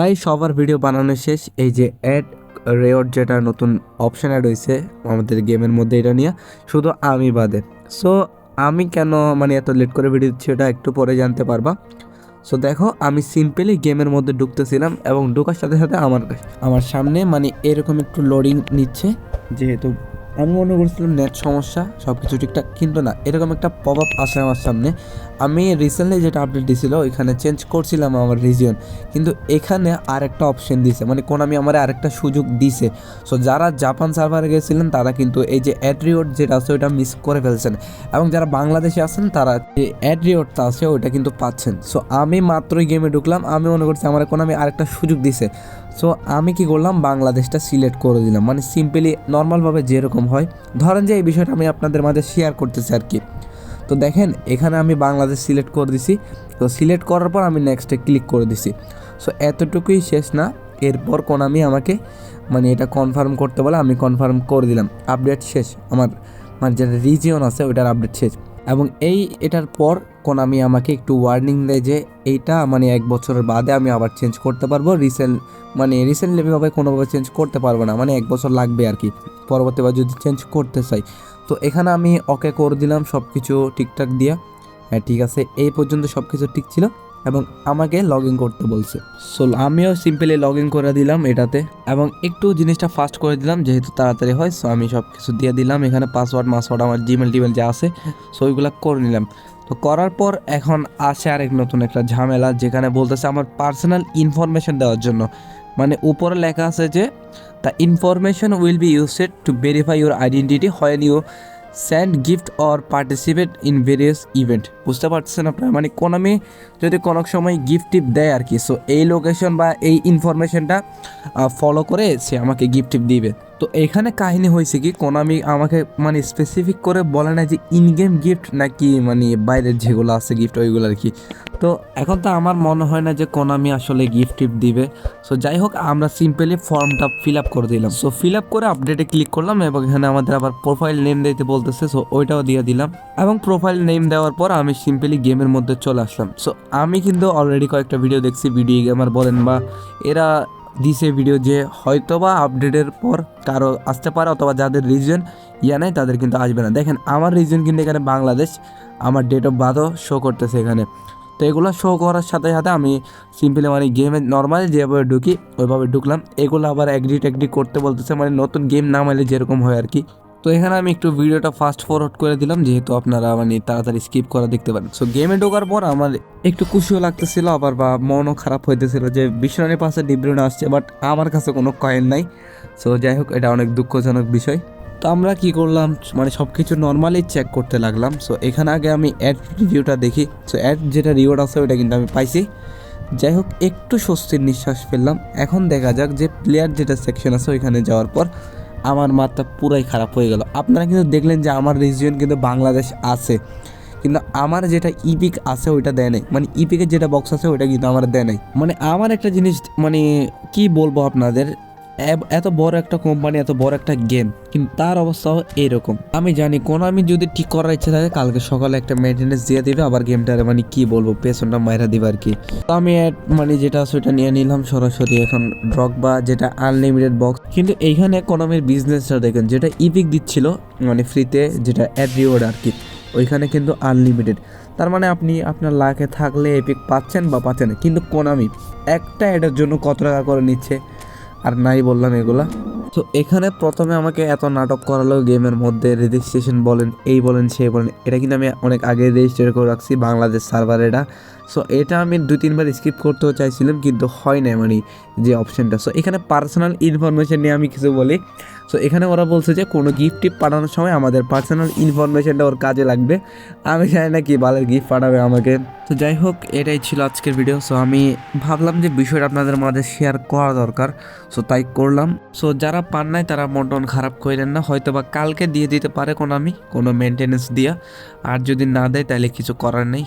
প্রায় সবার ভিডিও বানানো শেষ। এই যে অ্যাড রেওয়ার্ড যেটা নতুন অপশন হয়েছে আমাদের গেমের মধ্যে এটা নিয়ে, শুধু আমি বাদে। সো আমি কেন মানে এত লেট করে ভিডিও দিচ্ছি এটা একটু পরে জানতে পারবা। সো দেখো, আমি সিম্পলি গেমের মধ্যে ঢুকতেছিলাম এবং ঢোকার সাথে সাথে আমার আমার সামনে মানে এরকম একটু লোডিং নিচ্ছে, যেহেতু আমি মনে করছিলাম নেট সমস্যা সব কিছু ঠিকঠাক, কিন্তু না, এরকম একটা পপ আপ আসে আমার সামনে। আমি রিসেন্টলি যেটা আপডেট দিছিল ওইখানে চেঞ্জ করছিলাম আমার রিজিয়ন কিন্তু এখানে আরেকটা অপশন দিছে মানে কোন আমি আমার আরেকটা সুযোগ দিছে। সো যারা জাপান সার্ভারে গেছিলেন, তারা কিন্তু এই যে অ্যাড রিওয়ার্ড যেটা আছে, ওইটা মিস করে ফেলছেন। এবং যারা বাংলাদেশে আছেন, তারা যে অ্যাড রিওয়ার্ডটা আছে, ওইটা কিন্তু পাচ্ছেন। সো আমি মাত্রই গেমে ঢুকলাম, আমি মনে করছি আমার এখন আমি আরেকটা সুযোগ দিছে। সো আমি কি করলাম, বাংলাদেশটা সিলেক্ট করে দিলাম। মানে সিম্পলি নর্মালভাবে যেরকম হয়। ধরেন যে এই বিষয়টা আমি আপনাদের মাঝে শেয়ার করতেছি আর কি। তো দেখেন, এখানে আমি বাংলাদেশ সিলেক্ট করে দিছি। তো সিলেক্ট করার পর আমি নেক্সটে ক্লিক করে দিছি। সো এতটুকুই শেষ না। এরপর কোন আমি আমাকে মানে এটা কনফার্ম করতে বলে আমি কনফার্ম করে দিলাম। আপডেট শেষ। আমার মানে যেটা রিজিয়ন আছে, ওইটার আপডেট শেষ। এবং এই এটার পর কোন আমি আমাকে একটু ওয়ার্নিং দেয় যে এইটা মানে এক বছরের বাদে আমি আবার চেঞ্জ করতে পারব। রিসেন্ট মানে রিসেন্টলিভাবে কোনোভাবে চেঞ্জ করতে পারব না। মানে এক বছর লাগবে আর কি। পরবর্তীবার যদি চেঞ্জ করতে চাই। তো এখানে আমি ওকে করে দিলাম সব কিছু ঠিকঠাক দিয়ে। হ্যাঁ ঠিক আছে। এই পর্যন্ত সব কিছু ঠিক ছিল। এবং আমাকে লগ ইন করতে বলছে। সো আমিও সিম্পলি লগ ইন করে দিলাম এটাতে এবং একটু জিনিসটা ফাস্ট করে দিলাম, যেহেতু তাড়াতাড়ি হয় সো আমি সব কিছু দিয়ে দিলাম। এখানে পাসওয়ার্ড মাসওয়ার্ড আমার জিমেল টিমেল যা আছে সো ওইগুলো করে নিলাম। তো করার পর এখন আসে আরেক নতুন একটা ঝামেলা, যেখানে বলতেছে আমার পার্সোনাল ইনফরমেশন দেওয়ার জন্য। মানে উপরে লেখা আছে যে the information will be used to verify your identity when you send gift or participate in various event বুঝতে পারছেন আপনারা? মানে কোনামি যদি কোনো সময় গিফট টিপ দেয় আর কি সো এই লোকেশন বা এই ইনফরমেশনটা ফলো করে সে আমাকে গিফট টিপ দিবে। তো এখানে কাহিনী হয়েছে কি, কোনামি আমাকে মানে স্পেসিফিক করে বলে না যে ইন গেম গিফট নাকি মানে বাইরের যেগুলো আছে গিফট ওইগুলো আর কি। তো এখন তো আমার মনে হয় না যে কোনামি আসলে গিফট টিপ দিবে। সো যাই হোক, আমরা সিম্পলি ফর্মটা ফিল আপ করে দিলাম। সো ফিল আপ করে আপডেটে ক্লিক করলাম এবং এখানে আমাদের আবার প্রোফাইল নেম দিতে বলতেছে সো ওইটাও দিয়ে দিলাম। এবং প্রোফাইল নেম দেওয়ার পর আমি সিম্পলি গেমের মধ্যে চলে আসলাম। সো আমি কিন্তু অলরেডি কয়েকটা ভিডিও দেখছি ভিডিও গেমার বলেন বা এরা দিছে ভিডিও যে হয়তো বা আপডেটের পর কারও আসতে পারে অথবা যাদের রিজন ইয়া নাই, তাদের কিন্তু আসবে না। দেখেন, আমার রিজন কিন্তু এখানে বাংলাদেশ আমার ডেট অফ বার্থও শো করতেছে এখানে। তো এগুলো শো করার সাথে সাথে আমি সিম্পলি মানে গেমে নর্মালি যেভাবে ঢুকি, ওইভাবে ঢুকলাম। এগুলো আবার অ্যাগ্রি ট্যাগ্রি করতে বলতেছে মানে নতুন গেম নামাইলে যেরকম হয় আর কি। তো এখানে আমি একটু ভিডিওটা ফাস্ট ফরওয়ার্ড করে দিলাম, যেহেতু আপনারা মানে তাড়াতাড়ি স্কিপ করা দেখতে পারেন। সো গেমে ঢোকার পর আমার একটু খুশিও লাগতেছিল, আবার বা মনও খারাপ হইতেছিল যে বিশ্বরানের পাশে ডিব্রুন আসছে বাট আমার কাছে কোনো কয়েন নাই। সো যাই হোক, এটা অনেক দুঃখজনক বিষয়। তো আমরা কি করলাম মানে সব কিছু নর্মালি চেক করতে লাগলাম। সো এখানে আগে আমি অ্যাড রিভিউটা দেখি। সো অ্যাড যেটা রিওয়ার্ড আছে, ওইটা কিন্তু আমি পাইছি। যাই হোক, একটু স্বস্তির নিঃশ্বাস ফেললাম। এখন দেখা যাক যে প্লেয়ার যেটা সেকশন আছে, ওইখানে যাওয়ার পর আমার মাথা পুরাই খারাপ হয়ে গেল। আপনারা কিন্তু দেখলেন যে আমার রিজিয়ন কিন্তু বাংলাদেশ আছে। কিন্তু আমার যেটা ইপিক আছে ওইটা দেয় নাই। মানে ইপিকের যেটা বক্স আছে ওইটা কিন্তু আমার দেয় নাই। মানে আমার একটা জিনিস মানে কি বলব আপনাদের এত বড় একটা কোম্পানি এত বড় একটা গেম কিন্তু তার অবস্থাও এইরকম আমি জানি কোন আমি যদি ঠিক করার ইচ্ছা থাকে, কালকে সকালে একটা মেনটেনেন্স দিয়ে দিবে, আবার গেমটারে মানে কি বলব, পেছনটা মাইরা দিবে আর কি। তো আমি মানে যেটা সেটা নিয়ে নিলাম, সরাসরি এখন ড্রগ বা যেটা আনলিমিটেড বক্স কিন্তু এইখানে কোনামির বিজনেসটা দেখেন, যেটা ইপিক দিচ্ছিল মানে ফ্রিতে যেটা অ্যাড রিওয়ার্ড আর কি, ওইখানে কিন্তু আনলিমিটেড তার মানে আপনি আপনার লাখে থাকলে এপিক পাচ্ছেন বা পাচ্ছেন কিন্তু কোনামি একটা অ্যাডের জন্য কত টাকা করে নিচ্ছে? আর নাই বললাম এগুলা। তো এখানে প্রথমে আমাকে এত নাটক করালো গেমের মধ্যে রেজিস্ট্রেশন বলেন, এই বলেন, সেই বলেন, এটা কিন্তু আমি অনেক আগে রেজিস্টার করে রাখছি বাংলাদেশ সার্ভার এটা সো এটা আমি দুই, তিনবার স্কিপ করতেও চাইছিলাম, কিন্তু হয় না মানে যে অপশনটা সো এখানে পার্সোনাল ইনফরমেশন নিয়ে আমি কিছু বলি। সো এখানে ওরা বলছে যে কোনো গিফট টিপ পাঠানোর সময় আমাদের পার্সোনাল ইনফরমেশনটা ওর কাজে লাগবে। আমি জানি না কি বালের গিফট পাঠাবে আমাকে। তো যাই হোক, এটাই ছিল আজকের ভিডিও সো আমি ভাবলাম যে বিষয়টা আপনাদের মাঝে শেয়ার করা দরকার। সো তাই করলাম। সো যারা পান নাই, তারা মন খারাপ করেন না। হয়তো বা কালকে দিয়ে দিতে পারে কোনো আমি, কোনো মেনটেনেন্স দিয়া। আর যদি না দেয়, তাহলে কিছু করার নেই।